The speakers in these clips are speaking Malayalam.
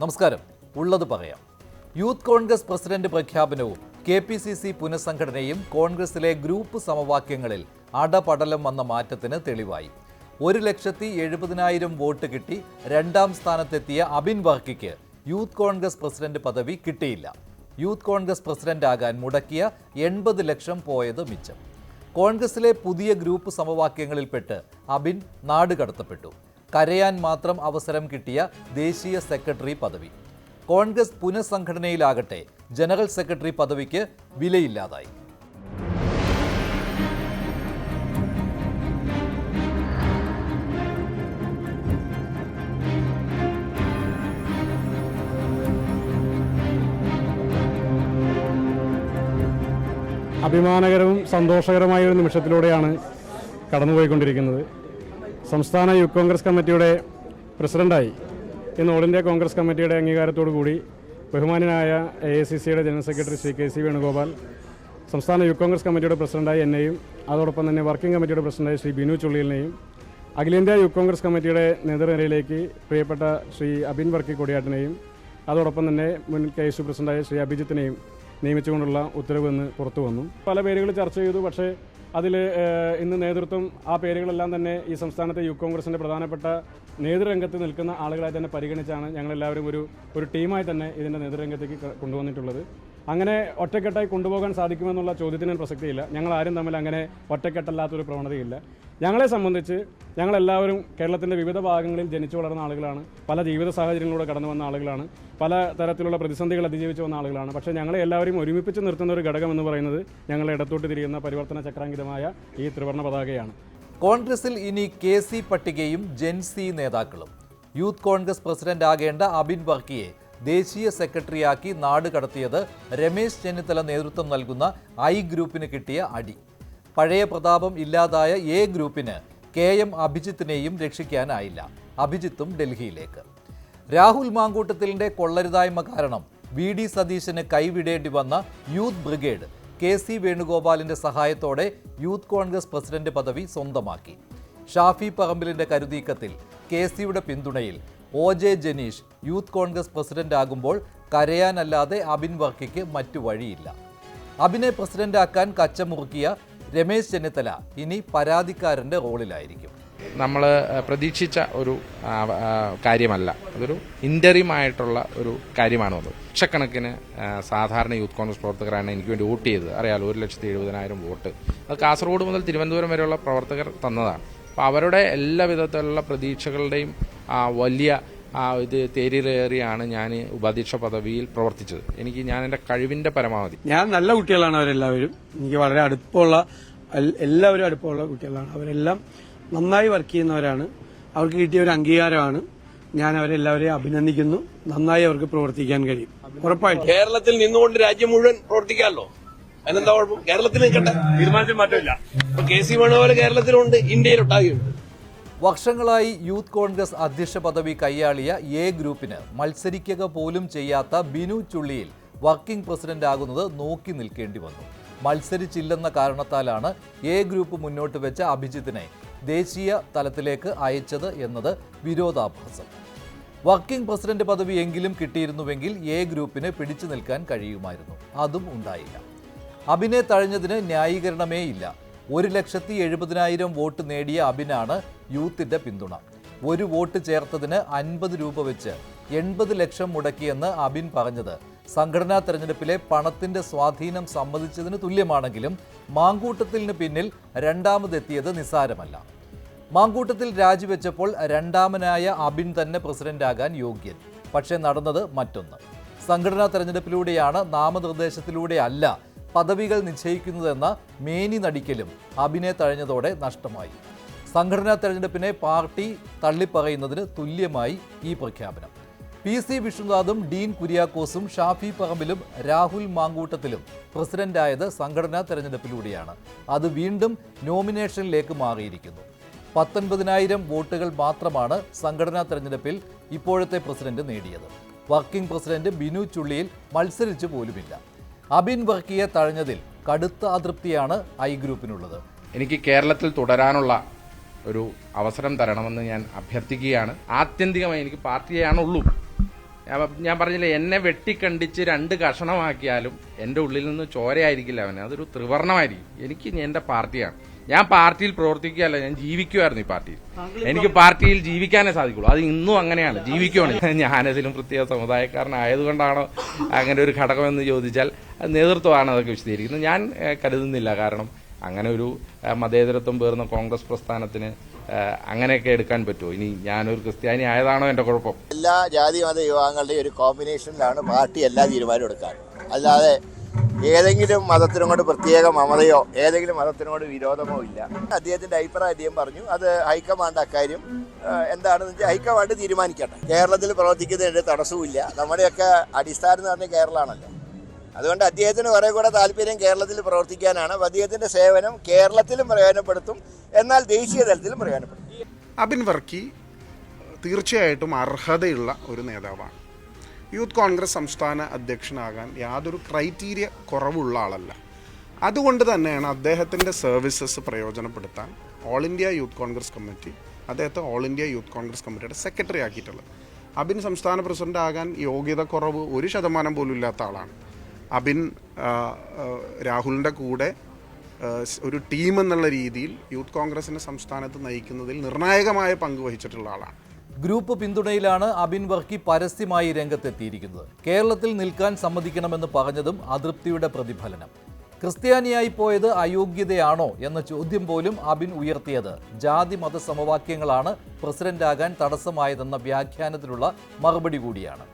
നമസ്കാരം. ഉള്ളത് പറയാം. യൂത്ത് കോൺഗ്രസ് പ്രസിഡന്റ് പ്രഖ്യാപനവും കെ പി സി സി പുനഃസംഘടനയും കോൺഗ്രസിലെ ഗ്രൂപ്പ് സമവാക്യങ്ങളിൽ അടപടലം വന്ന മാറ്റത്തിന് തെളിവായി. ഒരു ലക്ഷത്തി എഴുപതിനായിരം വോട്ട് കിട്ടി രണ്ടാം സ്ഥാനത്തെത്തിയ അബിൻ വർക്കിക്ക് യൂത്ത് കോൺഗ്രസ് പ്രസിഡന്റ് പദവി കിട്ടിയില്ല. യൂത്ത് കോൺഗ്രസ് പ്രസിഡന്റ് ആകാൻ മുടക്കിയ എൺപത് ലക്ഷം പോയത് മിച്ചം. കോൺഗ്രസിലെ പുതിയ ഗ്രൂപ്പ് സമവാക്യങ്ങളിൽപ്പെട്ട് അബിൻ നാട് കടത്തപ്പെട്ടു കരയാൻ മാത്രം അവസരം കിട്ടിയ ദേശീയ സെക്രട്ടറി പദവി. കോൺഗ്രസ് പുനഃസംഘടനയിലാകട്ടെ ജനറൽ സെക്രട്ടറി പദവിക്ക് വിലയില്ലാതായി. അഭിമാനകരവും സന്തോഷകരമായ ഒരു നിമിഷത്തിലൂടെയാണ് കടന്നുപോയിക്കൊണ്ടിരിക്കുന്നത്. സംസ്ഥാന യൂത്ത് കോൺഗ്രസ് കമ്മിറ്റിയുടെ പ്രസിഡന്റായി ഇന്ന് ഓൾ ഇന്ത്യ കോൺഗ്രസ് കമ്മിറ്റിയുടെ അംഗീകാരത്തോടു കൂടി ബഹുമാനായ എ ഐ സി സിയുടെ general secretary Shri K C Venugopal സംസ്ഥാന യൂത്ത് കോൺഗ്രസ് കമ്മിറ്റിയുടെ പ്രസിഡന്റായി എന്നെയും അതോടൊപ്പം തന്നെ വർക്കിംഗ് കമ്മിറ്റിയുടെ പ്രസിഡന്റായി ശ്രീ ബിനു ചുള്ളിലിനെയും അഖിലേന്ത്യാ യൂത്ത് കോൺഗ്രസ് കമ്മിറ്റിയുടെ നേതൃനിരയിലേക്ക് പ്രിയപ്പെട്ട ശ്രീ അബിൻ വർക്കി കൊടിയാട്ടിനെയും അതോടൊപ്പം തന്നെ മുൻ കെ എസ് യു പ്രസിഡന്റായ ശ്രീ അഭിജിത്തിനെയും നിയമിച്ചുകൊണ്ടുള്ള ഉത്തരവ് ഇന്ന് പുറത്തു വന്നു. പല പേരുകൾ ചർച്ച ചെയ്തു പക്ഷേ അതിൽ ഇന്ന് നേതൃത്വം ആ പേരുകളെല്ലാം തന്നെ ഈ സംസ്ഥാനത്തെ യു കോൺഗ്രസിന്റെ പ്രധാനപ്പെട്ട നേതൃരംഗത്ത് നിൽക്കുന്ന ആളുകളായി തന്നെ പരിഗണിച്ചാണ് ഞങ്ങളെല്ലാവരും ഒരു ഒരു ടീമായി തന്നെ ഇതിന്റെ നേതൃരംഗത്തേക്ക് കൊണ്ടുവന്നിട്ടുള്ളത്. അങ്ങനെ ഒറ്റക്കെട്ടായി കൊണ്ടുപോകാൻ സാധിക്കുമെന്നുള്ള ചോദ്യത്തിന് പ്രസക്തിയില്ല. ഞങ്ങൾ ആരും തമ്മിൽ അങ്ങനെ ഒറ്റക്കെട്ടല്ലാത്തൊരു പ്രവണതയില്ല. ഞങ്ങളെ സംബന്ധിച്ച് ഞങ്ങളെല്ലാവരും കേരളത്തിന്റെ വിവിധ ഭാഗങ്ങളിൽ ജനിച്ചു വളർന്ന ആളുകളാണ്. പല ജീവിത സാഹചര്യങ്ങളിലൂടെ കടന്നു വന്ന ആളുകളാണ്. പല തരത്തിലുള്ള പ്രതിസന്ധികൾ അതിജീവിച്ചു വന്ന ആളുകളാണ്. പക്ഷേ ഞങ്ങളെ എല്ലാവരെയും ഒരുമിപ്പിച്ച് നിർത്തുന്ന ഒരു ഘടകം എന്ന് പറയുന്നത് ഞങ്ങളെ ഇടത്തോട്ട് തിരിയുന്ന പരിവർത്തന ചക്രാങ്കിതമായ ഈ ത്രിവർണ പതാകയാണ്. കോൺഗ്രസിൽ ഇനി കെ സി പട്ടികയും ജെൻസി നേതാക്കളും. യൂത്ത് കോൺഗ്രസ് പ്രസിഡന്റ് ആകേണ്ട അബിൻ വർക്കിയെ ദേശീയ സെക്രട്ടറിയാക്കി നാട് കടത്തിയത് രമേശ് ചെന്നിത്തല നേതൃത്വം നൽകുന്ന ഐ ഗ്രൂപ്പിന് കിട്ടിയ അടി. പഴയ പ്രതാപം ഇല്ലാതായ എ ഗ്രൂപ്പിന് കെ എം അഭിജിത്തിനെയും രക്ഷിക്കാനായില്ല. അഭിജിത്തും ഡൽഹിയിലേക്ക്. രാഹുൽ മാങ്കൂട്ടത്തിലിന്റെ കൊള്ളരുതായ്മ കാരണം വി ഡി സതീശന് കൈവിടേണ്ടി വന്ന യൂത്ത് ബ്രിഗേഡ് കെ സി വേണുഗോപാലിന്റെ സഹായത്തോടെ യൂത്ത് കോൺഗ്രസ് പ്രസിഡന്റ് പദവി സ്വന്തമാക്കി. ഷാഫി പറമ്പിലിന്റെ കരുതീക്കത്തിൽ കെ സിയുടെ പിന്തുണയിൽ O J Janeesh youth Congress president ആകുമ്പോൾ കരയാനല്ലാതെ അബിൻ വർക്കിക്ക് മറ്റു വഴിയില്ല. അബിനെ പ്രസിഡന്റാക്കാൻ കച്ചമുറുക്കിയ രമേശ് ചെന്നിത്തല ഇനി പരാതിക്കാരന്റെ റോളിലായിരിക്കും. നമ്മൾ പ്രതീക്ഷിച്ച ഒരു കാര്യമല്ല. അതൊരു ഇന്ററിം ആയിട്ടുള്ള ഒരു കാര്യമാണ് അത്. ലക്ഷക്കണക്കിന് സാധാരണ യൂത്ത് കോൺഗ്രസ് പ്രവർത്തകരാണ് എനിക്ക് വേണ്ടി വോട്ട് ചെയ്തത്. അറിയാലോ ഒരു ലക്ഷത്തി എഴുപതിനായിരം വോട്ട്. അത് കാസർഗോഡ് മുതൽ തിരുവനന്തപുരം വരെയുള്ള പ്രവർത്തകർ തന്നതാണ്. അപ്പോൾ അവരുടെ എല്ലാ വിധത്തിലുള്ള പ്രതീക്ഷകളുടെയും വലിയ ആ, ഇത് തേരിലേറിയാണ് ഞാൻ ഉപാധ്യക്ഷ പദവിയിൽ പ്രവർത്തിച്ചത്. എനിക്ക് ഞാൻ എന്റെ കഴിവിന്റെ പരമാവധി. ഞാൻ നല്ല കുട്ടികളാണ് അവരെല്ലാവരും. എനിക്ക് വളരെ അടുപ്പമുള്ള എല്ലാവരും അടുപ്പമുള്ള കുട്ടികളാണ്. അവരെല്ലാം നന്നായി വർക്ക് ചെയ്യുന്നവരാണ്. അവർക്ക് കിട്ടിയ ഒരു അംഗീകാരമാണ്. ഞാൻ അവരെല്ലാവരെയും അഭിനന്ദിക്കുന്നു. നന്നായി അവർക്ക് പ്രവർത്തിക്കാൻ കഴിയും. ഉറപ്പായിട്ടും. കേരളത്തിൽ നിന്നുകൊണ്ട് രാജ്യം മുഴുവൻ പ്രവർത്തിക്കാമല്ലോ? അതിനെന്താ കുഴപ്പം? കേരളത്തിൽ നിൽക്കട്ടെ. തീരുമാനത്തിൽ മാറ്റമില്ല. ഇപ്പൊ കെ സി വേണുപോലെ കേരളത്തിലുണ്ട് ഇന്ത്യയിലൊട്ടാകെയുണ്ട് വർഷങ്ങളായി യൂത്ത് കോൺഗ്രസ് അധ്യക്ഷ പദവി കൈയാളിയ എ ഗ്രൂപ്പിന് മത്സരിക്കുക പോലും ചെയ്യാത്ത ബിനു ചുള്ളിയിൽ വർക്കിംഗ് പ്രസിഡന്റ് ആകുന്നത് നോക്കി നിൽക്കേണ്ടി വന്നു. മത്സരിച്ചില്ലെന്ന കാരണത്താലാണ് എ ഗ്രൂപ്പ് മുന്നോട്ട് വെച്ച അഭിജിത്തിനെ ദേശീയ തലത്തിലേക്ക് അയച്ചത് എന്നത് വിരോധാഭാസം വർക്കിംഗ് പ്രസിഡന്റ് പദവി എങ്കിലും കിട്ടിയിരുന്നുവെങ്കിൽ എ ഗ്രൂപ്പിന് പിടിച്ചു നിൽക്കാൻ കഴിയുമായിരുന്നു. അതും ഉണ്ടായില്ല. അഭിനയ തഴഞ്ഞതിന് ന്യായീകരണമേ ഇല്ല ഒരു ലക്ഷത്തി എഴുപതിനായിരം വോട്ട് നേടിയ അബിനാണ് യൂത്തിന്റെ പിന്തുണ. ഒരു വോട്ട് ചേർത്തതിന് അൻപത് രൂപ വെച്ച് എൺപത് ലക്ഷം മുടക്കിയെന്ന് അബിൻ പറഞ്ഞത്. സംഘടനാ തെരഞ്ഞെടുപ്പിലെ പണത്തിന്റെ സ്വാധീനം സമ്മതിച്ചതിന് തുല്യമാണെങ്കിലും മാങ്കൂട്ടത്തിന് പിന്നിൽ രണ്ടാമതെത്തിയത് നിസ്സാരമല്ല. മാങ്കൂട്ടത്തിൽ രാജിവെച്ചപ്പോൾ രണ്ടാമനായ അബിൻ തന്നെ പ്രസിഡന്റാകാൻ യോഗ്യൻ. പക്ഷേ നടന്നത് മറ്റൊന്ന്. സംഘടനാ തെരഞ്ഞെടുപ്പിലൂടെയാണ് നാമനിർദ്ദേശത്തിലൂടെയല്ല പദവികൾ നിശ്ചയിക്കുന്നതെന്ന മേനി നടിക്കലും അഭിനയ തഴഞ്ഞതോടെ നഷ്ടമായി. സംഘടനാ തെരഞ്ഞെടുപ്പിനെ പാർട്ടി തള്ളിപ്പറയുന്നതിന് തുല്യമായി ഈ പ്രഖ്യാപനം. പി സി വിഷ്ണുനാഥും ഡീൻ കുര്യാക്കോസും ഷാഫി പറമ്പിലും രാഹുൽ മാങ്കൂട്ടത്തിലും പ്രസിഡന്റായത് സംഘടനാ തെരഞ്ഞെടുപ്പിലൂടെയാണ്. അത് വീണ്ടും നോമിനേഷനിലേക്ക് മാറിയിരിക്കുന്നു. പത്തൊൻപതിനായിരം വോട്ടുകൾ മാത്രമാണ് സംഘടനാ തെരഞ്ഞെടുപ്പിൽ ഇപ്പോഴത്തെ പ്രസിഡന്റ് നേടിയത്. വർക്കിംഗ് പ്രസിഡന്റ് ബിനു ചുള്ളിയിൽ മത്സരിച്ചു പോലുമില്ല. അബിൻ വർക്കിയെ തഴഞ്ഞതിൽ കടുത്ത അതൃപ്തിയാണ് ഐ ഗ്രൂപ്പിനുള്ളത്. എനിക്ക് കേരളത്തിൽ തുടരാനുള്ള ഒരു അവസരം തരണമെന്ന് ഞാൻ അഭ്യർത്ഥിക്കുകയാണ്. ആത്യന്തികമായി എനിക്ക് പാർട്ടിയാണുള്ളൂ. ഞാൻ- പറഞ്ഞില്ലേ എന്നെ വെട്ടിക്കണ്ടിച്ച് രണ്ട് കഷണമാക്കിയാലും എന്റെ ഉള്ളിൽ നിന്ന് ചോരയായിരിക്കില്ല അവന്. അതൊരു ത്രിവർണമായിരിക്കും എനിക്ക് എന്റെ പാർട്ടിയാണ്. ഞാൻ പാർട്ടിയിൽ പ്രവർത്തിക്കുകയല്ല ഞാൻ ജീവിക്കുമായിരുന്നു ഈ പാർട്ടിയിൽ. എനിക്ക് പാർട്ടിയിൽ ജീവിക്കാനേ സാധിക്കുള്ളൂ. അത് ഇന്നും അങ്ങനെയാണ് ജീവിക്കുവാണ്. ഞാനതിലും പ്രത്യേക സമുദായക്കാരനായതുകൊണ്ടാണോ അങ്ങനെ ഒരു ഘടകമെന്ന് ചോദിച്ചാൽ നേതൃത്വമാണ് അതൊക്കെ വിശദീകരിക്കുന്നത്. ഞാൻ കരുതുന്നില്ല. കാരണം അങ്ങനെ ഒരു മതേതരത്വം പേർന്ന കോൺഗ്രസ് പ്രസ്ഥാനത്തിന് അങ്ങനെയൊക്കെ എടുക്കാൻ പറ്റുമോ? ഇനി ഞാനൊരു ക്രിസ്ത്യാനി ആയതാണോ എന്റെ കുഴപ്പം? എല്ലാ ജാതി മത വിഭാഗങ്ങളുടെയും ഒരു കോമ്പിനേഷനിലാണ് പാർട്ടി എല്ലാ തീരുമാനം എടുക്കാൻ. അല്ലാതെ ഏതെങ്കിലും മതത്തിനോട് പ്രത്യേക മമതയോ ഏതെങ്കിലും മതത്തിനോട് വിരോധമോ ഇല്ല. അദ്ദേഹത്തിന്റെ അഭിപ്രായം അദ്ദേഹം പറഞ്ഞു. അത് ഹൈക്കമാൻഡ് അക്കാര്യം. എന്താണെന്ന് വെച്ചാൽ ഹൈക്കമാൻഡ് തീരുമാനിക്കട്ടെ. കേരളത്തിൽ പ്രവർത്തിക്കുന്നതിന് തടസ്സവുമില്ല. നമ്മുടെയൊക്കെ അടിസ്ഥാനം എന്ന് പറഞ്ഞാൽ കേരളമാണല്ലോ. അതുകൊണ്ട് അദ്ദേഹത്തിന് കുറെ കൂടെ താല്പര്യം കേരളത്തിൽ പ്രവർത്തിക്കാനാണ്. അദ്ദേഹത്തിന്റെ സേവനം കേരളത്തിലും പ്രയോജനപ്പെടുത്തും. എന്നാൽ ദേശീയ തലത്തിലും പ്രയോജനപ്പെടുത്തും. അബിൻ വർക്കി തീർച്ചയായിട്ടും അർഹതയുള്ള ഒരു നേതാവാണ്. യൂത്ത് കോൺഗ്രസ് സംസ്ഥാന അധ്യക്ഷനാകാൻ യാതൊരു ക്രൈറ്റീരിയ കുറവുള്ള ആളല്ല. അതുകൊണ്ട് തന്നെയാണ് അദ്ദേഹത്തിന്റെ സർവീസസ് പ്രയോജനപ്പെടുത്താൻ all India youth Congress committee അദ്ദേഹത്തെ ഓൾ ഇന്ത്യ യൂത്ത് കോൺഗ്രസ് കമ്മിറ്റിയുടെ സെക്രട്ടറി ആക്കിയിട്ടുള്ളത്. അബിൻ സംസ്ഥാന പ്രസിഡന്റ് ആകാൻ യോഗ്യത കുറവ് ഒരു ശതമാനം പോലും ഇല്ലാത്ത ആളാണ്. അബിൻ രാഹുലിന്റെ കൂടെ ഒരു ടീം എന്നുള്ള രീതിയിൽ യൂത്ത് കോൺഗ്രസിനെ സംസ്ഥാനത്ത് നയിക്കുന്നതിൽ നിർണായകമായ പങ്ക് വഹിച്ചിട്ടുള്ള ആളാണ്. ഗ്രൂപ്പ് പിന്തുണയിലാണ് അബിൻ വർക്കി പരസ്യമായി രംഗത്തെത്തിയിരിക്കുന്നത്. കേരളത്തിൽ നിൽക്കാൻ സമ്മതിക്കണമെന്ന് പറഞ്ഞതും അതൃപ്തിയുടെ പ്രതിഫലനം. ക്രിസ്ത്യാനിയായി പോയത് അയോഗ്യതയാണോ എന്ന ചോദ്യം പോലും അബിൻ ഉയർത്തിയത്. ജാതി മത സമവാക്യങ്ങളാണ് പ്രസിഡന്റാകാൻ തടസ്സമായതെന്ന വ്യാഖ്യാനത്തിലുള്ള മറുപടി കൂടിയാണ്.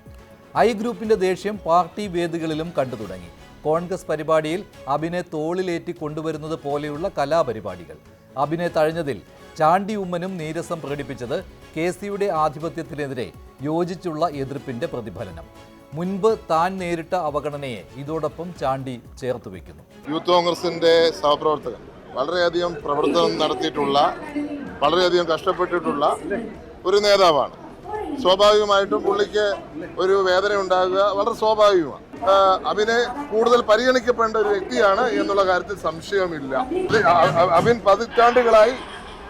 ഐ ഗ്രൂപ്പിന്റെ ദേഷ്യം പാർട്ടി വേദികളിലും കണ്ടു തുടങ്ങി. കോൺഗ്രസ് പരിപാടിയിൽ അബിനെ തോളിലേറ്റി കൊണ്ടുവരുന്നത് പോലെയുള്ള കലാപരിപാടികൾ. അബിനെ തഴഞ്ഞതിൽ ചാണ്ടി ഉമ്മനും നീരസം പ്രകടിപ്പിച്ചത് കെ സിയുടെ ആധിപത്യത്തിനെതിരെ യോജിച്ചുള്ള എതിർപ്പിന്റെ പ്രതിഫലനം. മുൻപ് താൻ നേരിട്ട അവഗണനയെ ഇതോടൊപ്പം ചാണ്ടി ചേർത്ത് വയ്ക്കുന്നു. യൂത്ത് കോൺഗ്രസിന്റെ സഹപ്രവർത്തകൻ വളരെയധികം പ്രവർത്തനം നടത്തിയിട്ടുള്ള വളരെയധികം കഷ്ടപ്പെട്ടിട്ടുള്ള ഒരു നേതാവാണ്. സ്വാഭാവികമായിട്ടും പുള്ളിക്ക് ഒരു വേദന ഉണ്ടാകുക വളരെ സ്വാഭാവികമാണ്. അബിനെ കൂടുതൽ പരിഗണിക്കപ്പെടേണ്ട ഒരു വ്യക്തിയാണ് എന്നുള്ള കാര്യത്തിൽ സംശയമില്ല അബിൻ പതിറ്റാണ്ടുകളായി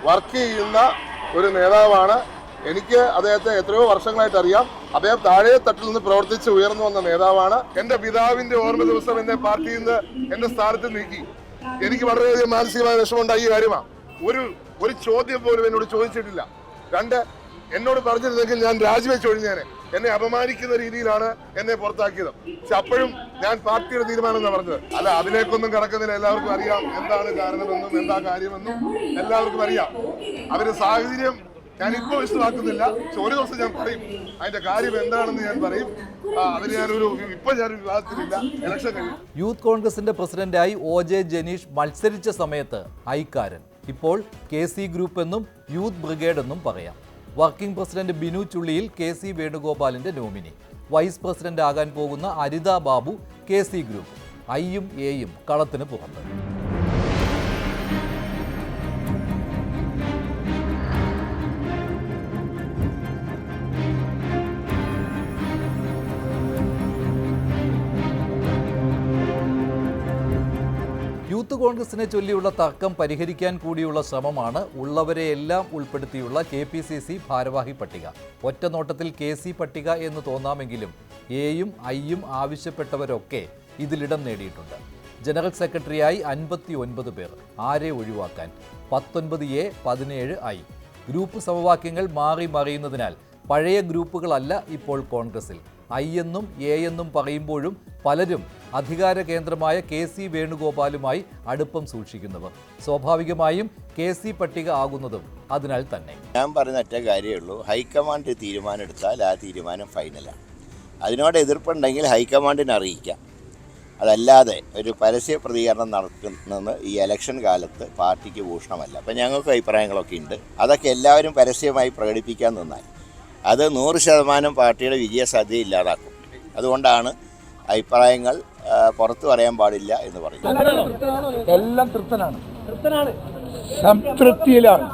വർക്ക് ചെയ്യുന്ന ഒരു നേതാവാണ്. എനിക്ക് അദ്ദേഹത്തെ എത്രയോ വർഷങ്ങളായിട്ട് അറിയാം. അദ്ദേഹം താഴെ തട്ടിൽ നിന്ന് പ്രവർത്തിച്ച് ഉയർന്നു വന്ന നേതാവാണ്. എന്റെ പിതാവിന്റെ ഓർമ്മ ദിവസം എന്നെ പാർട്ടിയിൽ നിന്ന് എന്റെ സ്ഥാനത്ത് നീക്കി. എനിക്ക് വളരെയധികം മാനസികമായ വിഷമമുണ്ടായ ഈ കാര്യമാണ് ഒരു ഒരു ചോദ്യം പോലും എന്നോട് ചോദിച്ചിട്ടില്ല. രണ്ട് എന്നോട് പറഞ്ഞിരുന്നെങ്കിൽ ഞാൻ രാജിവെച്ച് ഒഴിഞ്ഞേനെ. എന്നെ അപമാനിക്കുന്ന രീതിയിലാണ് എന്നെ പുറത്താക്കിയത്. പക്ഷെ അപ്പോഴും ഞാൻ പാർട്ടിയുടെ തീരുമാനം എന്നാ പറഞ്ഞത്. അല്ല അതിലേക്കൊന്നും കടക്കുന്നില്ല. എല്ലാവർക്കും അറിയാം എന്താണ് കാരണമെന്നും എന്താ കാര്യമെന്നും എല്ലാവർക്കും അറിയാം. അവരുടെ സാഹചര്യം ഞാൻ ഇപ്പോൾ വിശദമാക്കുന്നില്ല. പക്ഷെ ഒരു ദിവസം ഞാൻ പറയും. അതിന്റെ കാര്യം എന്താണെന്ന് ഞാൻ പറയും. അതിന് ഞാനൊരു ഇപ്പൊ ഞാനൊരു വിവാദത്തിലില്ല. ഇലക്ഷൻ കഴിയും യൂത്ത് കോൺഗ്രസിന്റെ പ്രസിഡന്റായി ഒ ജെ ജനീഷ് മത്സരിച്ച സമയത്ത് ഐക്കാരൻ. ഇപ്പോൾ കെ സി ഗ്രൂപ്പ് എന്നും യൂത്ത് ബ്രിഗേഡ് എന്നും പറയാം. Working president Binu Chulliyil K C വേണുഗോപാലിന്റെ nominee. Vice president ആകാൻ പോകുന്ന Aritha Babu K C group. ഐയും എയും കളത്തിന് പുറത്ത്. കോൺഗ്രസിനെ ചൊല്ലിയുള്ള തർക്കം പരിഹരിക്കാൻ കൂടിയുള്ള ശ്രമമാണ് ഉള്ളവരെയെല്ലാം ഉൾപ്പെടുത്തിയുള്ള കെ പി സി സി ഭാരവാഹി പട്ടിക. ഒറ്റനോട്ടത്തിൽ കെ സി പട്ടിക എന്ന് തോന്നാമെങ്കിലും എയും ഐയും ആവശ്യപ്പെട്ടവരൊക്കെ ഇതിലിടം നേടിയിട്ടുണ്ട്. ജനറൽ സെക്രട്ടറിയായി അൻപത്തി ഒൻപത് പേർ. ആരെ ഒഴിവാക്കാൻ? പത്തൊൻപത് എ പതിനേഴ് ഐ. ഗ്രൂപ്പ് സമവാക്യങ്ങൾ മാറി മറിയുന്നതിനാൽ പഴയ ഗ്രൂപ്പുകളല്ല ഇപ്പോൾ കോൺഗ്രസിൽ. ഐ എന്നും എ എന്നും പറയുമ്പോഴും പലരും അധികാര കേന്ദ്രമായ കെ സി വേണുഗോപാലുമായി അടുപ്പം സൂക്ഷിക്കുന്നവർ. സ്വാഭാവികമായും കെ സി പട്ടിക ആകുന്നതും അതിനാൽ തന്നെ. ഞാൻ പറഞ്ഞ ഒറ്റ കാര്യമേ ഉള്ളൂ. ഹൈക്കമാൻഡ് തീരുമാനം എടുത്താൽ ആ തീരുമാനം ഫൈനലാണ് അതിനോട് എതിർപ്പുണ്ടെങ്കിൽ ഹൈക്കമാൻഡിനെ അറിയിക്കാം. അതല്ലാതെ ഒരു പരസ്യ പ്രതികരണം നടത്തുന്നത് ഈ ഇലക്ഷൻ കാലത്ത് പാർട്ടിക്ക് ഭൂഷണമല്ല. അപ്പം ഞങ്ങൾക്ക് അഭിപ്രായങ്ങളൊക്കെ ഉണ്ട്. അതൊക്കെ എല്ലാവരും പരസ്യമായി പ്രകടിപ്പിക്കാൻ നിന്നാൽ അത് നൂറ് ശതമാനം പാർട്ടിയുടെ വിജയസാധ്യത ഇല്ലാതാക്കും. അതുകൊണ്ടാണ് അഭിപ്രായങ്ങൾ പുറത്തു പറയാൻ പാടില്ല എന്ന് പറയും. എല്ലാം തൃപ്തനാണ്. സംതൃപ്തിയിലാണ്.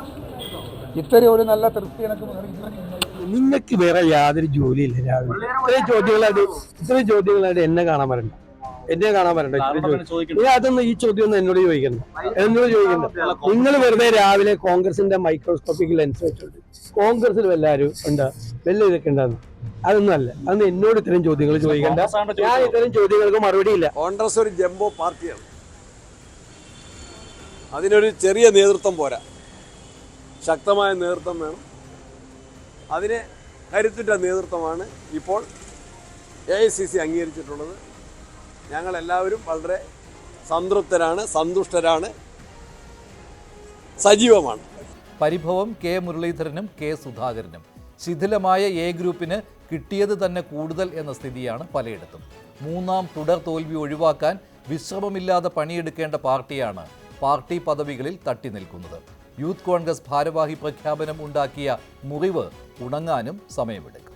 ഒരു നല്ല തൃപ്തി എനിക്ക് നിങ്ങൾക്ക് വേറെ യാതൊരു ജോലിയില്ല രാവിലെ. ഇത്രയും ചോദ്യങ്ങളായിട്ട് ഇത്രയും ചോദ്യങ്ങളായിട്ട് എന്നെ കാണാൻ വരണ്ട. എന്നെ കാണാൻ വരണ്ട. അതൊന്നും ഈ ചോദ്യം ഒന്നും എന്നോട് ചോദിക്കണം എന്നോട് ചോദിക്കണ്ട. നിങ്ങൾ വെറുതെ രാവിലെ കോൺഗ്രസിന്റെ മൈക്രോസ്കോപ്പിക് ലെൻസ് വെച്ചോണ്ട്. കോൺഗ്രസിൽ എല്ലാവരും ഉണ്ട്? വലിയ ഇതൊക്കെ ഉണ്ടാകുന്നു അതൊന്നും അല്ല. അന്ന് എന്നോട് ഇത്തരം ചോദ്യങ്ങൾ ചോദിക്കണ്ട. ഞാൻ ഇത്തരം ചോദ്യങ്ങൾക്ക് മറുപടി ഇല്ല. കോൺഗ്രസ് ഒരു ജംബോ പാർട്ടിയാണ്. അതിനൊരു ചെറിയ നേതൃത്വം പോരാ. ശക്തമായ നേതൃത്വം വേണം. അതിനെ കരുത്തുറ്റ നേതൃത്വമാണ് ഇപ്പോൾ എ ഐ സി സി അംഗീകരിച്ചിട്ടുള്ളത്. ഞങ്ങളെല്ലാവരും വളരെ സംതൃപ്തരാണ് സന്തുഷ്ടരാണ് സജീവമാണ്. പരിഭവം കെ മുരളീധരനും കെ സുധാകരനും. ശിഥിലമായ എ ഗ്രൂപ്പിന് കിട്ടിയത് തന്നെ കൂടുതൽ എന്ന സ്ഥിതിയാണ് പലയിടത്തും. മൂന്നാം തുടർ തോൽവി ഒഴിവാക്കാൻ വിശ്രമമില്ലാതെ പണിയെടുക്കേണ്ട പാർട്ടിയാണ് പാർട്ടി പദവികളിൽ തട്ടി നിൽക്കുന്നത്. യൂത്ത് കോൺഗ്രസ് ഭാരവാഹി പ്രഖ്യാപനം ഉണ്ടാക്കിയ മുറിവ് ഉണങ്ങാനും സമയമെടുക്കും.